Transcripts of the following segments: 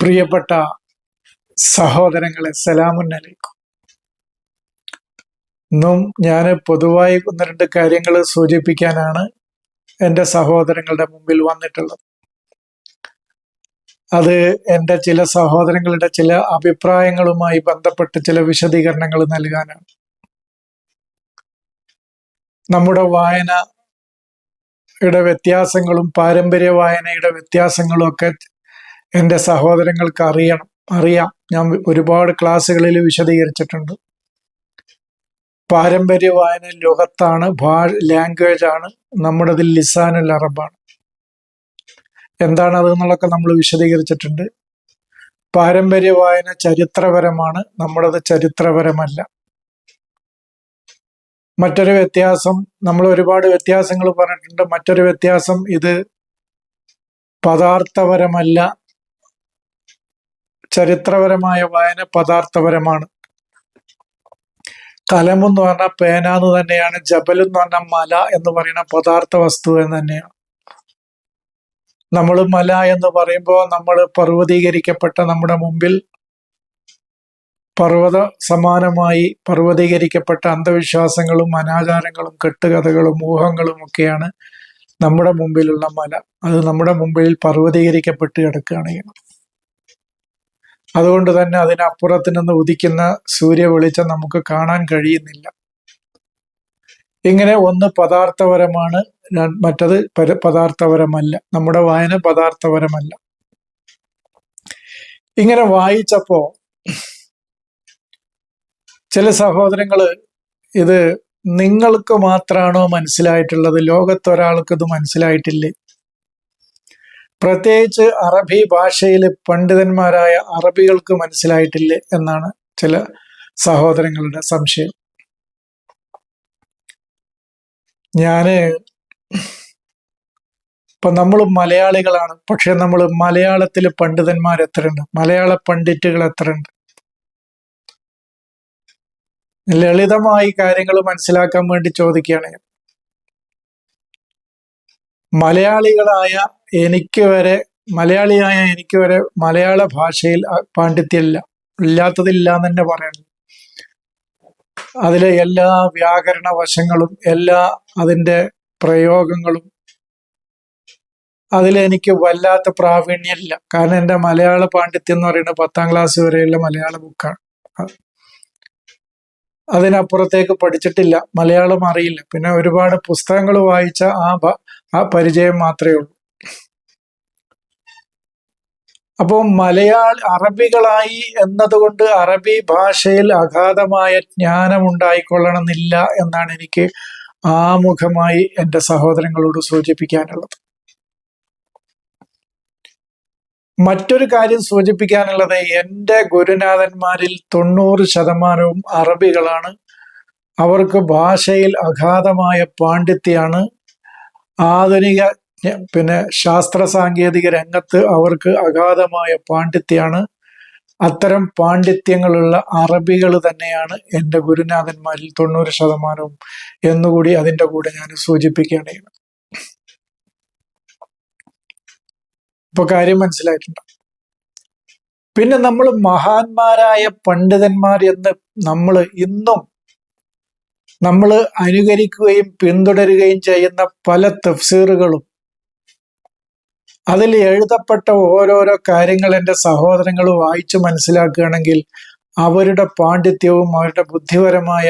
പ്രിയപ്പെട്ട സഹോദരങ്ങളെ സലാമുന്നലേക്കും. ഇന്നും ഞാൻ പൊതുവായി ഒന്ന് രണ്ട് കാര്യങ്ങൾ സൂചിപ്പിക്കാനാണ് എന്റെ സഹോദരങ്ങളുടെ മുമ്പിൽ വന്നിട്ടുള്ളത്. അത് എന്റെ ചില സഹോദരങ്ങളുടെ ചില അഭിപ്രായങ്ങളുമായി ബന്ധപ്പെട്ട് ചില വിശദീകരണങ്ങൾ നൽകാനാണ്. നമ്മുടെ വായന യുടെ വ്യത്യാസങ്ങളും പാരമ്പര്യ വായനയുടെ വ്യത്യാസങ്ങളും ഒക്കെ എന്റെ സഹോദരങ്ങൾക്ക് അറിയണം. അറിയാം. ഞാൻ ഒരുപാട് ക്ലാസ്സുകളിൽ വിശദീകരിച്ചിട്ടുണ്ട്. പാരമ്പര്യ വായന ലോകത്താണ് ഭാ ലാംഗ്വേജ് ആണ് നമ്മുടേതിൽ ലിസാനുൽ അറബാണ്. എന്താണത് എന്നുള്ളൊക്കെ നമ്മൾ വിശദീകരിച്ചിട്ടുണ്ട്. പാരമ്പര്യ വായന ചരിത്രപരമാണ് നമ്മുടേത് ചരിത്രപരമല്ല. മറ്റൊരു വ്യത്യാസം നമ്മൾ ഒരുപാട് വ്യത്യാസങ്ങൾ പറഞ്ഞിട്ടുണ്ട്. മറ്റൊരു വ്യത്യാസം ഇത് പദാർത്ഥപരമല്ല ചരിത്രപരമായ വായന പദാർത്ഥപരമാണ്. കലം എന്ന് പറഞ്ഞാൽ പേന എന്ന് തന്നെയാണ് ജബൽ എന്ന് പറഞ്ഞാൽ മല എന്ന് പറയുന്ന പദാർത്ഥ വസ്തു എന്ന് തന്നെയാണ്. നമ്മൾ മല എന്ന് പറയുമ്പോൾ നമ്മൾ പർവതീകരിക്കപ്പെട്ട നമ്മുടെ മുമ്പിൽ പർവത സമാനമായി പർവതീകരിക്കപ്പെട്ട അന്ധവിശ്വാസങ്ങളും അനാചാരങ്ങളും കെട്ടുകഥകളും ഊഹങ്ങളും ഒക്കെയാണ് നമ്മുടെ മുമ്പിലുള്ള മല. അത് നമ്മുടെ മുമ്പിൽ പർവതീകരിക്കപ്പെട്ട് കിടക്കുകയാണ് അതുകൊണ്ട് തന്നെ അതിനപ്പുറത്ത് നിന്ന് ഉദിക്കുന്ന സൂര്യ വെളിച്ചം നമുക്ക് കാണാൻ കഴിയുന്നില്ല. ഇങ്ങനെ ഒന്ന് പദാർത്ഥപരമാണ് മറ്റത് പദാർത്ഥപരമല്ല. നമ്മുടെ വായന പദാർത്ഥപരമല്ല. ഇങ്ങനെ വായിച്ചപ്പോ ചില സഹോദരങ്ങൾ ഇത് നിങ്ങൾക്ക് മാത്രമാണോ മനസ്സിലായിട്ടുള്ളത്? ലോകത്തൊരാൾക്ക് ഇത് മനസ്സിലായിട്ടില്ലേ? പ്രത്യേകിച്ച് അറബി ഭാഷയിൽ പണ്ഡിതന്മാരായ അറബികൾക്ക് മനസ്സിലായിട്ടില്ലേ എന്നാണ് ചില സഹോദരങ്ങളുടെ സംശയം. ഞാൻ ഇപ്പൊ നമ്മൾ മലയാളികളാണ്. പക്ഷെ നമ്മൾ മലയാളത്തിൽ പണ്ഡിതന്മാർ എത്രയുണ്ട്? മലയാള പണ്ഡിറ്റുകൾ എത്രയുണ്ട്? ലളിതമായി കാര്യങ്ങൾ മനസ്സിലാക്കാൻ വേണ്ടി ചോദിക്കുകയാണ് മലയാളികളായ എനിക്ക് വരെ മലയാളിയായ എനിക്ക് വരെ മലയാള ഭാഷയിൽ പാണ്ഡിത്യമില്ല. ഇല്ലാത്തതില്ല എന്ന് തന്നെ പറയണം. അതിലെ എല്ലാ വ്യാകരണ വശങ്ങളും എല്ലാ അതിന്റെ പ്രയോഗങ്ങളും അതിലെനിക്ക് വല്ലാത്ത പ്രാവീണ്യമില്ല. കാരണം എന്റെ മലയാള പാണ്ഡിത്യം എന്ന് പറയുന്നത് പത്താം ക്ലാസ് വരെയുള്ള മലയാള ബുക്കാണ്. അതിനപ്പുറത്തേക്ക് പഠിച്ചിട്ടില്ല. മലയാളം അറിയില്ല. പിന്നെ ഒരുപാട് പുസ്തകങ്ങൾ വായിച്ച ആ ആ പരിചയം മാത്രമേ ഉള്ളൂ. അപ്പോൾ മലയാള അറബികളായി എന്നതുകൊണ്ട് അറബി ഭാഷയിൽ അഗാധമായ ജ്ഞാനം ഉണ്ടായിക്കൊള്ളണമെന്നില്ല എന്നാണ് എനിക്ക് ആമുഖമായി എന്റെ സഹോദരങ്ങളോട് സൂചിപ്പിക്കാനുള്ളത്. മറ്റൊരു കാര്യം സൂചിപ്പിക്കാനുള്ളത് എന്റെ ഗുരുനാഥന്മാരിൽ തൊണ്ണൂറ് ശതമാനവും അറബികളാണ്. അവർക്ക് ഭാഷയിൽ അഗാധമായ പാണ്ഡിത്യമാണ്. ആധുനിക പിന്നെ ശാസ്ത്ര സാങ്കേതിക രംഗത്ത് അവർക്ക് അഗാധമായ പാണ്ഡിത്യമാണ്. അത്തരം പാണ്ഡിത്യങ്ങളുള്ള അറബികൾ തന്നെയാണ് എന്റെ ഗുരുനാഥന്മാരിൽ തൊണ്ണൂറ് ശതമാനവും എന്നുകൂടി അതിന്റെ കൂടെ ഞാൻ സൂചിപ്പിക്കുകയാണ് ഇപ്പൊ കാര്യം മനസ്സിലായിട്ടുണ്ട്? പിന്നെ നമ്മൾ മഹാന്മാരായ പണ്ഡിതന്മാർ എന്ന് നമ്മൾ ഇന്നും നമ്മൾ അനുകരിക്കുകയും പിന്തുടരുകയും ചെയ്യുന്ന പല തഫ്സീറുകളും അതിൽ എഴുതപ്പെട്ട ഓരോരോ കാര്യങ്ങൾ എന്റെ സഹോദരങ്ങൾ വായിച്ചു മനസ്സിലാക്കുകയാണെങ്കിൽ അവരുടെ പാണ്ഡിത്യവും അവരുടെ ബുദ്ധിപരമായ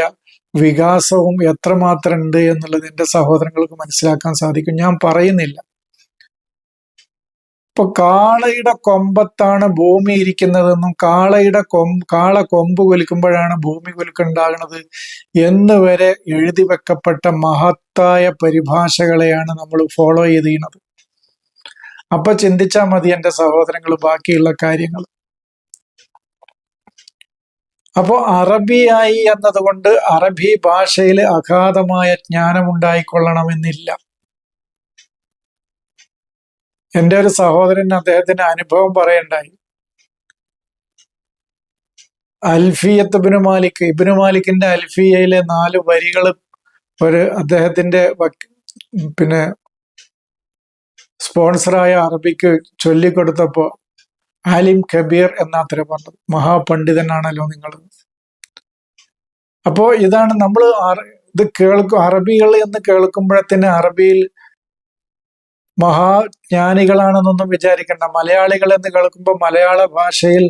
വികാസവും എത്രമാത്രം ഉണ്ട് എന്നുള്ളത് എന്റെ സഹോദരങ്ങൾക്ക് മനസ്സിലാക്കാൻ സാധിക്കും. ഞാൻ പറയുന്നില്ല. ഇപ്പൊ കാളയുടെ കൊമ്പത്താണ് ഭൂമി ഇരിക്കുന്നതെന്നും കാളയുടെ കൊം കാള കൊമ്പ് കുലുക്കുമ്പോഴാണ് ഭൂമി കുലുക്കുണ്ടാകുന്നത് എന്ന് വരെ എഴുതി വെക്കപ്പെട്ട മഹത്തായ പരിഭാഷകളെയാണ് നമ്മൾ ഫോളോ ചെയ്തിരുന്നത്. അപ്പൊ ചിന്തിച്ചാൽ മതി എന്റെ സഹോദരങ്ങൾ ബാക്കിയുള്ള കാര്യങ്ങൾ അപ്പോൾ അറബിയായി എന്നതുകൊണ്ട് അറബി ഭാഷയിൽ അഗാധമായ ജ്ഞാനം ഉണ്ടായിക്കൊള്ളണമെന്നില്ല എന്റെ ഒരു സഹോദരൻ അദ്ദേഹത്തിന്റെ അനുഭവം പറയണ്ടായി. അൽഫിയത്ത് ഇബിനു മാലിക് ഇബിനു മാലിക്കിന്റെ അൽഫിയയിലെ നാല് വരികൾ ഒരു അദ്ദേഹത്തിന്റെ പിന്നെ സ്പോൺസറായ അറബിക്ക് ചൊല്ലിക്കൊടുത്തപ്പോൾ ആലിം കബീർ എന്നാത്ര പറഞ്ഞത് മഹാപണ്ഡിതനാണല്ലോ നിങ്ങൾ അപ്പോ ഇതാണ് നമ്മൾ ഇത് കേൾക്കും അറബികൾ എന്ന് കേൾക്കുമ്പോഴത്തേന് അറബിയിൽ മഹാജ്ഞാനികളാണെന്നൊന്നും വിചാരിക്കണ്ട. മലയാളികൾ എന്ന് കേൾക്കുമ്പോൾ മലയാള ഭാഷയിൽ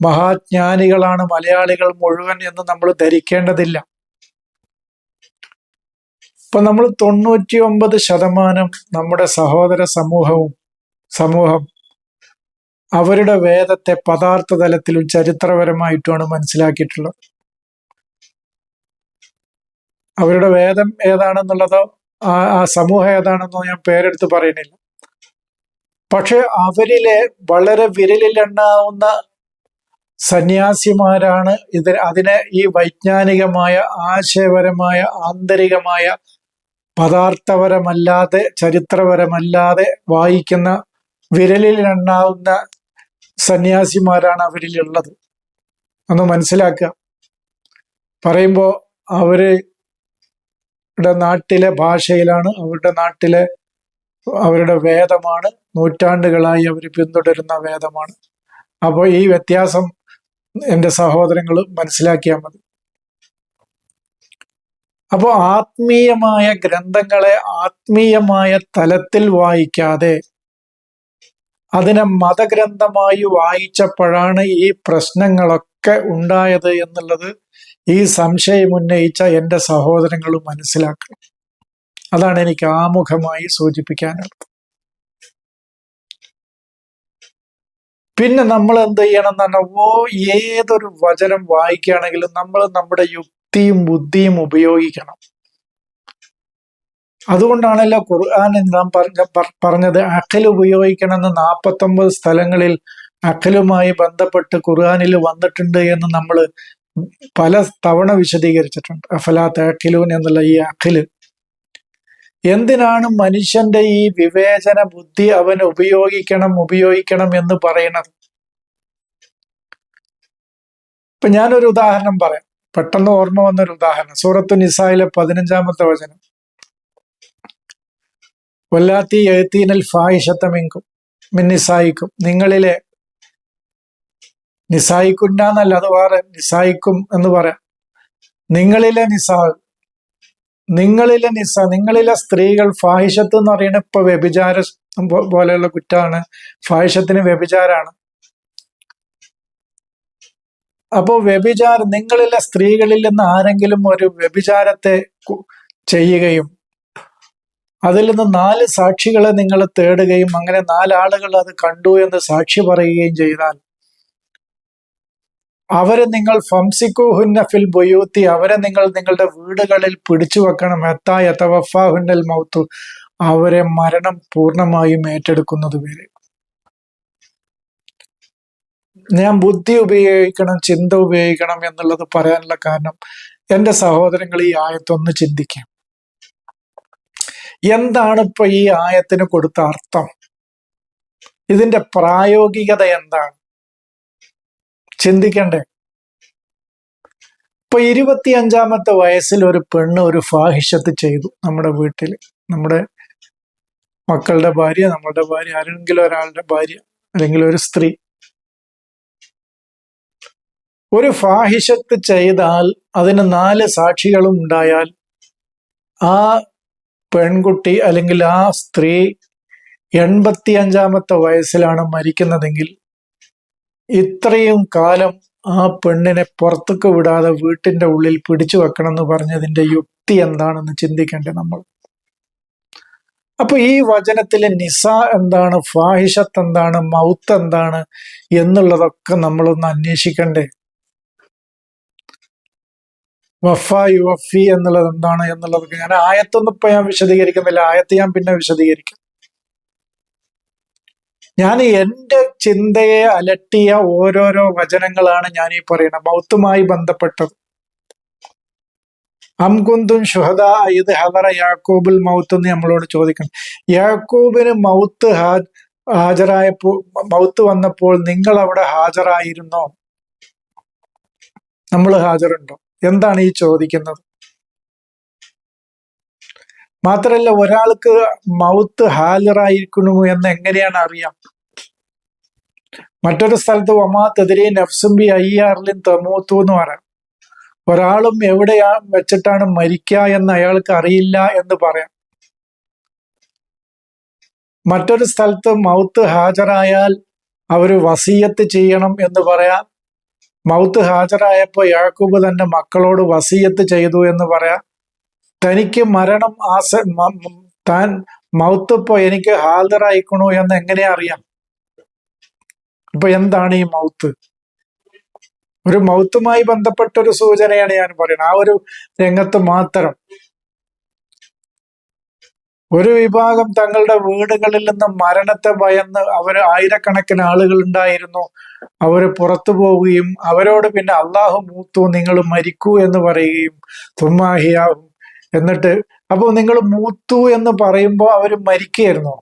മഹാജ്ഞാനികളാണ് മലയാളികൾ മുഴുവൻ എന്ന് നമ്മൾ ധരിക്കേണ്ടതില്ല. ഇപ്പൊ നമ്മൾ തൊണ്ണൂറ്റി ഒമ്പത് ശതമാനം നമ്മുടെ സഹോദര സമൂഹവും സമൂഹം അവരുടെ വേദത്തെ പദാർത്ഥ തലത്തിലും ചരിത്രപരമായിട്ടുമാണ് മനസ്സിലാക്കിയിട്ടുള്ളത്. അവരുടെ വേദം ഏതാണെന്നുള്ളതോ ആ ആ സമൂഹം ഏതാണെന്നോ ഞാൻ പേരെടുത്ത് പറയുന്നില്ല. പക്ഷെ അവരിലെ വളരെ വിരലിലെണ്ണാവുന്ന സന്യാസിമാരാണ് ഇത് അതിനെ ഈ വൈജ്ഞാനികമായ ആശയപരമായ ആന്തരികമായ പദാർത്ഥപരമല്ലാതെ ചരിത്രപരമല്ലാതെ വായിക്കുന്ന വിരലിൽ എണ്ണാവുന്ന സന്യാസിമാരാണ് അവരിലുള്ളത് ഒന്ന് മനസ്സിലാക്കുക. പറയുമ്പോൾ അവരുടെ നാട്ടിലെ ഭാഷയിലാണ് അവരുടെ നാട്ടിലെ അവരുടെ വേദമാണ് നൂറ്റാണ്ടുകളായി അവർ പിന്തുടരുന്ന വേദമാണ്. അപ്പോൾ ഈ വ്യത്യാസം എന്റെ സഹോദരങ്ങൾ മനസ്സിലാക്കിയാൽ മതി. അപ്പോൾ ആത്മീയമായ ഗ്രന്ഥങ്ങളെ ആത്മീയമായ തലത്തിൽ വായിക്കാതെ അതിനെ മതഗ്രന്ഥമായി വായിച്ചപ്പോഴാണ് ഈ പ്രശ്നങ്ങളൊക്കെ ഉണ്ടായത് എന്നുള്ളത് ഈ സംശയം ഉന്നയിച്ച എന്റെ സഹോദരങ്ങൾ മനസ്സിലാക്കണം. അതാണ് എനിക്ക് ആമുഖമായി സൂചിപ്പിക്കാനുള്ളത്. പിന്നെ നമ്മൾ എന്ത് ചെയ്യണം എന്ന് ഓ ഏതൊരു വചനം വായിക്കുകയാണെങ്കിലും നമ്മൾ നമ്മുടെ യുക്തിയും ബുദ്ധിയും ഉപയോഗിക്കണം. അതുകൊണ്ടാണല്ലോ ഖുർആൻ നാം പറഞ്ഞ പറഞ്ഞത് അഖൽ ഉപയോഗിക്കണമെന്ന് നാൽപ്പത്തൊമ്പത് സ്ഥലങ്ങളിൽ അഖലുമായി ബന്ധപ്പെട്ട് ഖുർആാനിൽ വന്നിട്ടുണ്ട് എന്ന് നമ്മൾ പല തവണ വിശദീകരിച്ചിട്ടുണ്ട്. അഫലാത്ത് അഖിലൂൻ എന്നുള്ള ഈ അഖിൽ. എന്തിനാണ് മനുഷ്യന്റെ ഈ വിവേചന ബുദ്ധി അവൻ ഉപയോഗിക്കണം ഉപയോഗിക്കണം എന്ന് പറയുന്നത്? ഇപ്പൊ ഞാനൊരു ഉദാഹരണം പറയാം. പെട്ടെന്ന് ഓർമ്മ വന്നൊരു ഉദാഹരണം. സൂറത്തു നിസായിലെ പതിനഞ്ചാമത്തെ വചനം. വല്ലാത്തി എഴുത്തീനൽ ഫായിഷത്തമിങ്കും മിന്നിസായിക്കും നിങ്ങളിലെ നിസായിക്കുണ്ടെന്നല്ല അത് വേറെ നിസായിക്കും എന്ന് പറയാം. നിങ്ങളിലെ നിസാ നിങ്ങളിലെ നിസ നിങ്ങളിലെ സ്ത്രീകൾ ഫാഹിഷത്ത് എന്ന് പറയുന്നത് ഇപ്പൊ വ്യഭിചാര പോലെയുള്ള കുറ്റമാണ് ഫാഹിഷത്തിന് വ്യഭിചാരാണ് അപ്പോ വ്യഭിചാരം നിങ്ങളിലെ സ്ത്രീകളിൽ നിന്ന് ആരെങ്കിലും ഒരു വ്യഭിചാരത്തെ ചെയ്യുകയും അതിൽ നിന്ന് നാല് സാക്ഷികളെ നിങ്ങൾ തേടുകയും അങ്ങനെ നാലാളുകൾ അത് കണ്ടു എന്ന് സാക്ഷി പറയുകയും ചെയ്താൽ അവരെ നിങ്ങൾ ഫംസിക്കുഹുന്ന ഫിൽ ബുയൂത്തി അവരെ നിങ്ങൾ നിങ്ങളുടെ വീടുകളിൽ പിടിച്ചു വെക്കണം. എത്താ തവഫാഹുന്നൽ മൗത്തു അവരെ മരണം പൂർണമായും ഏറ്റെടുക്കുന്നത് വരെ. ഞാൻ ബുദ്ധി ഉപയോഗിക്കണം ചിന്ത ഉപയോഗിക്കണം എന്നുള്ളത് പറയാനുള്ള കാരണം എന്റെ സഹോദരങ്ങൾ ഈ ആയത്തൊന്ന് ചിന്തിക്കാം. എന്താണ് ഇപ്പൊ ഈ ആയത്തിന് കൊടുത്ത അർത്ഥം? ഇതിന്റെ പ്രായോഗികത എന്താണ്? ചിന്തിക്കണ്ടേ. ഇപ്പൊ ഇരുപത്തി അഞ്ചാമത്തെ വയസ്സിൽ ഒരു പെണ്ണ് ഒരു ഫാഹിഷത്ത് ചെയ്തു നമ്മുടെ വീട്ടിൽ. നമ്മുടെ മക്കളുടെ ഭാര്യ നമ്മളുടെ ഭാര്യ ആരെങ്കിലും ഒരാളുടെ ഭാര്യ അല്ലെങ്കിൽ ഒരു സ്ത്രീ. ഒരു ഫാഹിഷത്ത് ചെയ്താൽ അതിന് നാല് സാക്ഷികളും ഉണ്ടായാൽ ആ പെൺകുട്ടി അല്ലെങ്കിൽ ആ സ്ത്രീ എൺപത്തി അഞ്ചാമത്തെ വയസ്സിലാണ് മരിക്കുന്നതെങ്കിൽ ഇത്രയും കാലം ആ പെണ്ണിനെ പുറത്തേക്ക് വിടാതെ വീട്ടിന്റെ ഉള്ളിൽ പിടിച്ചു വെക്കണം എന്ന് പറഞ്ഞതിന്റെ യുക്തി എന്താണെന്ന് ചിന്തിക്കേണ്ടത് നമ്മൾ? അപ്പൊ ഈ വചനത്തിലെ നിസ എന്താണ് ഫാഹിഷത്ത് എന്താണ് മൗത്ത് എന്താണ് എന്നുള്ളതൊക്കെ നമ്മളൊന്ന് അന്വേഷിക്കണ്ടേ? വഫ യുവഫി എന്നുള്ളത് എന്താണ് എന്നുള്ളതൊക്കെ ഞാൻ ആയത്തൊന്നും ഇപ്പൊ ഞാൻ വിശദീകരിക്കുന്നില്ല. ആയത്ത് ഞാൻ പിന്നെ വിശദീകരിക്കും. ഞാൻ എന്റെ ചിന്തയെ അലട്ടിയ ഓരോരോ വചനങ്ങളാണ് ഞാൻ ഈ പറയുന്നത്. മൗത്തുമായി ബന്ധപ്പെട്ടത്. അംകുന്തും ഷുഹദ ഇത് ഹവറ യാക്കൂബുൽ മൗത്ത് എന്ന് നമ്മളോട് ചോദിക്കണം യാക്കൂബിന് മൗത്ത് ഹാജരായപ്പോൾ മൗത്ത് വന്നപ്പോൾ നിങ്ങൾ അവിടെ ഹാജരായിരുന്നോ? നമ്മൾ ഹാജറുണ്ടോ എന്താണ് ഈ ചോദിക്കുന്നത്? മാത്രല്ല ഒരാൾക്ക് മൗത്ത് ഹാജറായിരിക്കണു എന്ന് എങ്ങനെയാണ് അറിയാം? മറ്റൊരു സ്ഥലത്ത് ബി നഫ്സുംബി അയ്യാറിലും തമൂത്തു എന്ന് പറയാം. ഒരാളും എവിടെയാ വെച്ചിട്ടാണ് മരിക്കുക എന്ന് അയാൾക്ക് അറിയില്ല എന്ന് പറയാം. മറ്റൊരു സ്ഥലത്ത് മൗത്ത് ഹാജറായാൽ അവർ വസീയത്ത് ചെയ്യണം എന്ന് പറയാം. മൗത്ത് ഹാജരായപ്പോൾ യാക്കൂബ് തന്റെ മക്കളോട് വസീയത്ത് ചെയ്തു എന്ന് പറയാം. തനിക്ക് മരണം ആസ താൻ മൗത്ത് ഇപ്പോ എനിക്ക് ഹാജരായിക്കണു എന്ന് എങ്ങനെ അറിയാം? അപ്പൊ എന്താണ് ഈ മൗത്ത്? ഒരു മൗത്തുമായി ബന്ധപ്പെട്ട ഒരു സൂചനയാണ് ഞാൻ പറയുന്നത്. ആ ഒരു രംഗത്ത് മാത്രം. ഒരു വിഭാഗം തങ്ങളുടെ വീടുകളിൽ നിന്ന് മരണത്തെ ഭയന്ന് അവർ ആയിരക്കണക്കിന് ആളുകൾ ഉണ്ടായിരുന്നു. അവർ പുറത്തു പോവുകയും അവരോട് പിന്നെ അള്ളാഹു മൂത്തു നിങ്ങൾ മരിക്കൂ എന്ന് പറയുകയും തുമ്മാഹിയാവും എന്നിട്ട് അപ്പോൾ നിങ്ങൾ മൂത്തു എന്ന് പറയുമ്പോൾ അവർ മരിക്കുകയായിരുന്നു.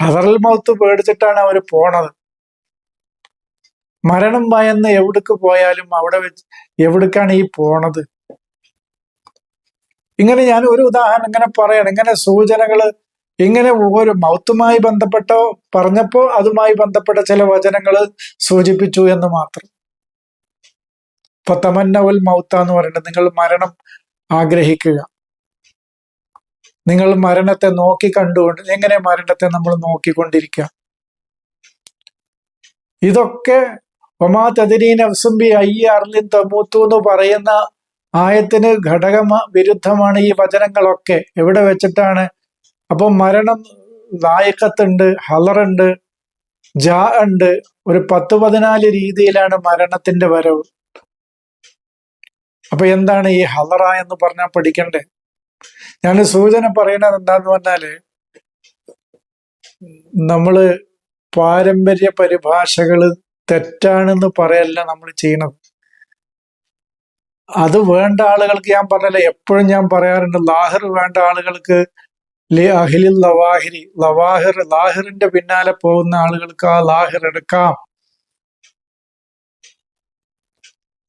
ഹദറൽ മൗത്ത് പേടിച്ചിട്ടാണ് അവർ പോണത്. മരണം ഭയന്ന് എവിടേക്ക് പോയാലും അവിടെ വെച്ച് എവിടേക്കാണ് ഈ പോണത്? ഇങ്ങനെ ഞാൻ ഒരു ഉദാഹരണം ഇങ്ങനെ പറയണം. ഇങ്ങനെ സൂചനകൾ ഇങ്ങനെ ഒരു മൗത്തുമായി ബന്ധപ്പെട്ട പറഞ്ഞപ്പോ അതുമായി ബന്ധപ്പെട്ട ചില വചനങ്ങൾ സൂചിപ്പിച്ചു എന്ന് മാത്രം. ഇപ്പൊ തമന്നവൽ മൗത്ത എന്ന് പറയുന്നത് നിങ്ങൾ മരണം ആഗ്രഹിക്കുക. നിങ്ങൾ മരണത്തെ നോക്കി കണ്ടുകൊണ്ട് എങ്ങനെ മരണത്തെ നമ്മൾ നോക്കിക്കൊണ്ടിരിക്കുക? ഇതൊക്കെ ഒമാ തതിരീൻ അഫ്സുംബി അയ്യ അർലിൻ തമൂത്തു എന്ന് പറയുന്ന ആയത്തിന് ഘടക വിരുദ്ധമാണ് ഈ വചനങ്ങളൊക്കെ. എവിടെ വെച്ചിട്ടാണ് അപ്പൊ മരണം നായക്കത്തുണ്ട് ഹലറുണ്ട് ജാ ഉണ്ട്. ഒരു പത്ത് പതിനാല് രീതിയിലാണ് മരണത്തിന്റെ വരവ്. അപ്പൊ എന്താണ് ഈ ഹലറ എന്ന് പറഞ്ഞാൽ പഠിക്കണ്ടേ? ഞാൻ സൂചന പറയുന്നത് എന്താന്ന് പറഞ്ഞാൽ നമ്മൾ പാരമ്പര്യ പരിഭാഷകൾ തെറ്റാണെന്ന് പറയല്ല നമ്മൾ ചെയ്യണത്. അത് വേണ്ട ആളുകൾക്ക് ഞാൻ പറഞ്ഞല്ലോ എപ്പോഴും ഞാൻ പറയാറുണ്ട് ലാഹർ വേണ്ട ആളുകൾക്ക് അഹിലിൽ ലവാഹിരി ലവാഹിർ ലാഹിറിന്റെ പിന്നാലെ പോകുന്ന ആളുകൾക്ക് ആ ലാഹിർ എടുക്കാം.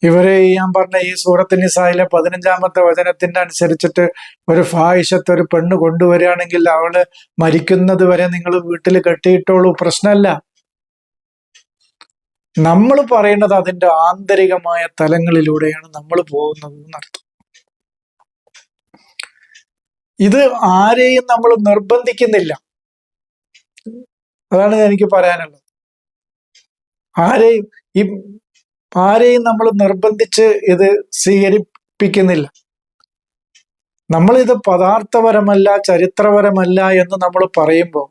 ഇവരെ ഞാൻ പറഞ്ഞ ഈ സൂറത്ത് നിസായിലെ പതിനഞ്ചാമത്തെ വചനത്തിന്റെ അനുസരിച്ചിട്ട് ഒരു ഫായിഷത്ത് ഒരു പെണ്ണ് കൊണ്ടുവരികയാണെങ്കിൽ അവൾ മരിക്കുന്നത് വരെ നിങ്ങൾ വീട്ടിൽ കെട്ടിയിട്ടോളൂ പ്രശ്നമല്ല. നമ്മൾ പറയുന്നത് അതിന്റെ ആന്തരികമായ തലങ്ങളിലൂടെയാണ് നമ്മൾ പോകുന്നത് എന്നർത്ഥം ഇത് ആരെയും നമ്മൾ നിർബന്ധിക്കുന്നില്ല. അതാണ് എനിക്ക് പറയാനുള്ളത്. ആരെയും ഈ ആരെയും നമ്മൾ നിർബന്ധിച്ച് ഇത് സ്വീകരിപ്പിക്കുന്നില്ല. നമ്മൾ ഇത് പദാർത്ഥപരമല്ല ചരിത്രപരമല്ല എന്ന് നമ്മൾ പറയുമ്പോൾ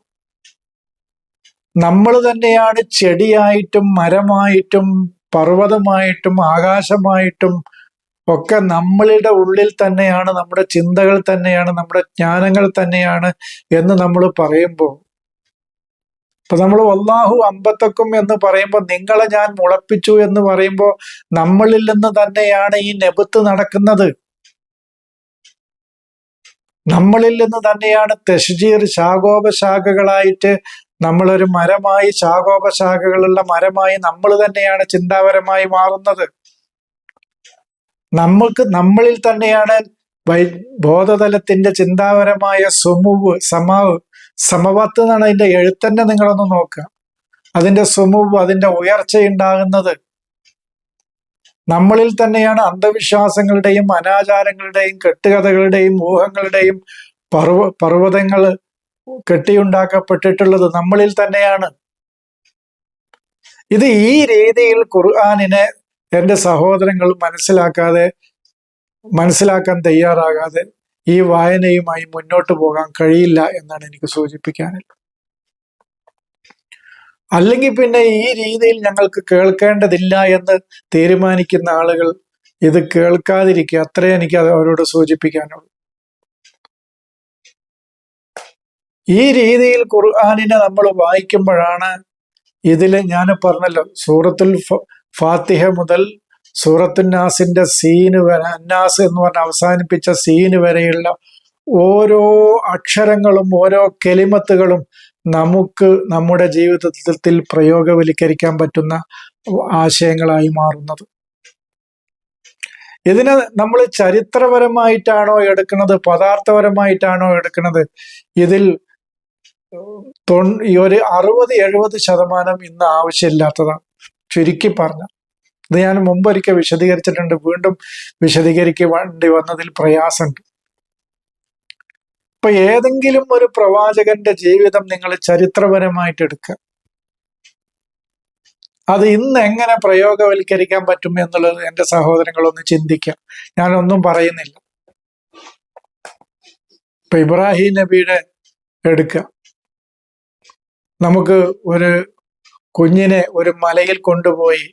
നമ്മൾ തന്നെയാണ് ചെടിയായിട്ടും മരമായിട്ടും പർവതമായിട്ടും ആകാശമായിട്ടും ഒക്കെ നമ്മളുടെ ഉള്ളിൽ തന്നെയാണ് നമ്മുടെ ചിന്തകൾ തന്നെയാണ് നമ്മുടെ ജ്ഞാനങ്ങൾ തന്നെയാണ് എന്ന് നമ്മൾ പറയുമ്പോൾ. ഇപ്പൊ നമ്മൾ വല്ലാഹു അമ്പത്തക്കും എന്ന് പറയുമ്പോൾ നിങ്ങളെ ഞാൻ മുളപ്പിച്ചു എന്ന് പറയുമ്പോൾ നമ്മളിൽ നിന്ന് തന്നെയാണ് ഈ നെബത്ത് നടക്കുന്നത്. നമ്മളിൽ നിന്ന് തന്നെയാണ് തെഷ്ജീർ ശാഖോപശാഖകളായിട്ട് നമ്മളൊരു മരമായി ശാഖോപശാഖകളുള്ള മരമായി നമ്മൾ തന്നെയാണ് ചിന്താപരമായി മാറുന്നത്. നമ്മൾക്ക് നമ്മളിൽ തന്നെയാണ് വൈ ബോധതലത്തിന്റെ ചിന്താപരമായ സുമുവ് സമാവ് സമവത്ത് എന്നാണ് അതിന്റെ എഴുത്തന്നെ നിങ്ങളൊന്ന് നോക്കുക. അതിന്റെ സുമുവ് അതിന്റെ ഉയർച്ച ഉയർച്ചയുണ്ടാകുന്നത്. നമ്മളിൽ തന്നെയാണ് അന്ധവിശ്വാസങ്ങളുടെയും അനാചാരങ്ങളുടെയും കെട്ടുകഥകളുടെയും ഊഹങ്ങളുടെയും പർവ പർവതങ്ങൾ കെട്ടിയുണ്ടാക്കപ്പെട്ടിട്ടുള്ളത് നമ്മളിൽ തന്നെയാണ്. ഇത് ഈ രീതിയിൽ ഖുർആാനിനെ എന്റെ സഹോദരങ്ങൾ മനസ്സിലാക്കാതെ മനസ്സിലാക്കാൻ തയ്യാറാകാതെ ഈ വായനയുമായി മുന്നോട്ട് പോകാൻ കഴിയില്ല എന്നാണ് എനിക്ക് സൂചിപ്പിക്കാനുള്ളത്. അല്ലെങ്കിൽ പിന്നെ ഈ രീതിയിൽ ഞങ്ങൾക്ക് കേൾക്കേണ്ടതില്ല എന്ന് തീരുമാനിക്കുന്ന ആളുകൾ ഇത് കേൾക്കാതിരിക്കുക അത്രേ എനിക്ക് അവരോട് സൂചിപ്പിക്കാനുള്ളൂ. ഈ രീതിയിൽ ഖുർആാനിനെ നമ്മൾ വായിക്കുമ്പോഴാണ് ഇതിൽ ഞാൻ പറഞ്ഞല്ലോ സൂറത്തുൽ ഫാത്തിഹ മുതൽ സൂറത്തുൽ നാസിന്റെ സീന് വരെ അന്നാസ് എന്ന് പറഞ്ഞ അവസാനിപ്പിച്ച സീന് വരെയുള്ള ഓരോ അക്ഷരങ്ങളും ഓരോ കെലിമത്തുകളും നമുക്ക് നമ്മുടെ ജീവിതത്തിൽ പ്രയോഗവൽക്കരിക്കാൻ പറ്റുന്ന ആശയങ്ങളായി മാറുന്നത്. ഇതിനെ നമ്മൾ ചരിത്രപരമായിട്ടാണോ എടുക്കുന്നത് പദാർത്ഥപരമായിട്ടാണോ എടുക്കുന്നത്? ഇതിൽ തൊൺ- ഈ ഒരു അറുപത് എഴുപത് ശതമാനം ഇന്ന് ആവശ്യമില്ലാത്തതാണ്. ചുരുക്കി പറഞ്ഞു. ഇത് ഞാൻ മുമ്പൊരിക്കൽ വിശദീകരിച്ചിട്ടുണ്ട്. വീണ്ടും വിശദീകരിക്കേണ്ടി വന്നതിൽ പ്രയാസമുണ്ട്. ഇപ്പൊ ഏതെങ്കിലും ഒരു പ്രവാചകന്റെ ജീവിതം നിങ്ങൾ ചരിത്രപരമായിട്ട് എടുക്കുക. അത് ഇന്ന് എങ്ങനെ പ്രയോഗവൽക്കരിക്കാൻ പറ്റും എന്നുള്ളത് എന്റെ സഹോദരങ്ങളൊന്ന് ചിന്തിക്കാം ഞാനൊന്നും പറയുന്നില്ല. ഇപ്പൊ ഇബ്രാഹിം നബിയുടെ എടുക്കുക. നമുക്ക് ഒരു കുഞ്ഞിനെ ഒരു മലയിൽ കൊണ്ടുപോയി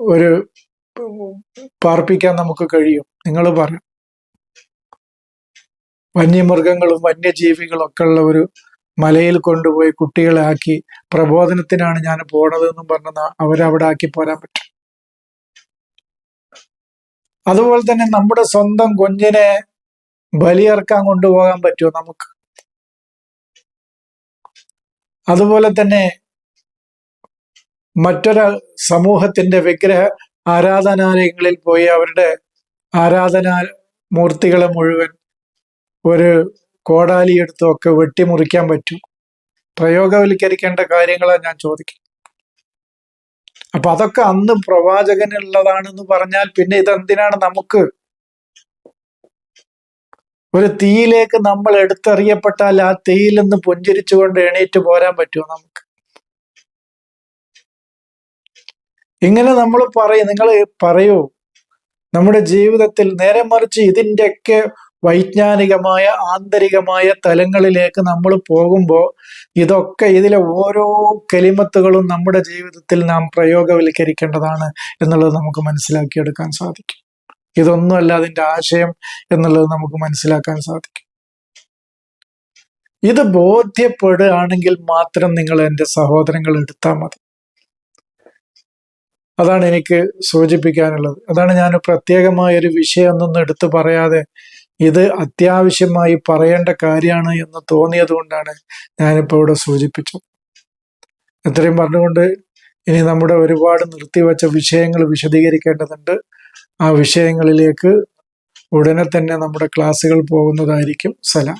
ഒരു പാർപ്പിക്കാൻ നമുക്ക് കഴിയും. നിങ്ങൾ പറയും വന്യമൃഗങ്ങളും വന്യജീവികളും ഒക്കെ ഉള്ള ഒരു മലയിൽ കൊണ്ടുപോയി കുട്ടികളെ ആക്കി പ്രബോധനത്തിനാണ് ഞാൻ പോണതെന്നും പറഞ്ഞ അവരവിടെ ആക്കി പോരാൻ പറ്റും. അതുപോലെ തന്നെ നമ്മുടെ സ്വന്തം കുഞ്ഞിനെ ബലിയർക്കാൻ കൊണ്ടുപോകാൻ പറ്റുമോ നമുക്ക്? അതുപോലെ തന്നെ മറ്റൊരു സമൂഹത്തിന്റെ വിഗ്രഹ ആരാധനാലയങ്ങളിൽ പോയി അവരുടെ ആരാധനാ മൂർത്തികളെ മുഴുവൻ ഒരു കോടാലി എടുത്തൊക്കെ വെട്ടിമുറിക്കാൻ പറ്റും. പ്രയോഗവൽക്കരിക്കേണ്ട കാര്യങ്ങളാണ് ഞാൻ ചോദിക്കുന്നത്. അപ്പൊ അതൊക്കെ അന്ന് പ്രവാചകനുള്ളതാണെന്ന് പറഞ്ഞാൽ പിന്നെ ഇതെന്തിനാണ് നമുക്ക് ഒരു തീയിലേക്ക് നമ്മൾ എടുത്തെറിയപ്പെട്ടാൽ ആ തീയിൽ നിന്ന് പുഞ്ചിരിച്ചുകൊണ്ട് എണീറ്റ് പോരാൻ പറ്റുമോ നമുക്ക്? ഇങ്ങനെ നമ്മൾ പറയും നിങ്ങൾ പറയൂ നമ്മുടെ ജീവിതത്തിൽ നേരെ മറിച്ച് ഇതിന്റെയൊക്കെ വൈജ്ഞാനികമായ ആന്തരികമായ തലങ്ങളിലേക്ക് നമ്മൾ പോകുമ്പോൾ ഇതൊക്കെ ഇതിലെ ഓരോ കെലിമത്തുകളും നമ്മുടെ ജീവിതത്തിൽ നാം പ്രയോഗവൽക്കരിക്കേണ്ടതാണ് എന്നുള്ളത് നമുക്ക് മനസ്സിലാക്കിയെടുക്കാൻ സാധിക്കും. ഇതൊന്നുമല്ല അതിന്റെ ആശയം എന്നുള്ളത് നമുക്ക് മനസ്സിലാക്കാൻ സാധിക്കും. ഇത് ബോധ്യപ്പെടുകയാണെങ്കിൽ മാത്രം നിങ്ങൾ എന്റെ സഹോദരങ്ങൾ എടുത്താൽ മതി. അതാണ് എനിക്ക് സൂചിപ്പിക്കാനുള്ളത്. അതാണ് ഞാൻ പ്രത്യേകമായ ഒരു വിഷയം ഒന്നും എടുത്തു പറയാതെ ഇത് അത്യാവശ്യമായി പറയേണ്ട കാര്യമാണ് എന്ന് തോന്നിയത് കൊണ്ടാണ് ഞാനിപ്പോൾ ഇവിടെ സൂചിപ്പിച്ചത്. ഇത്രയും പറഞ്ഞുകൊണ്ട് ഇനി നമ്മുടെ ഒരുപാട് നിർത്തിവച്ച വിഷയങ്ങൾ വിശദീകരിക്കേണ്ടതുണ്ട്. ആ വിഷയങ്ങളിലേക്ക് ഉടനെ തന്നെ നമ്മുടെ ക്ലാസ്സുകൾ പോകുന്നതായിരിക്കും. സലാം.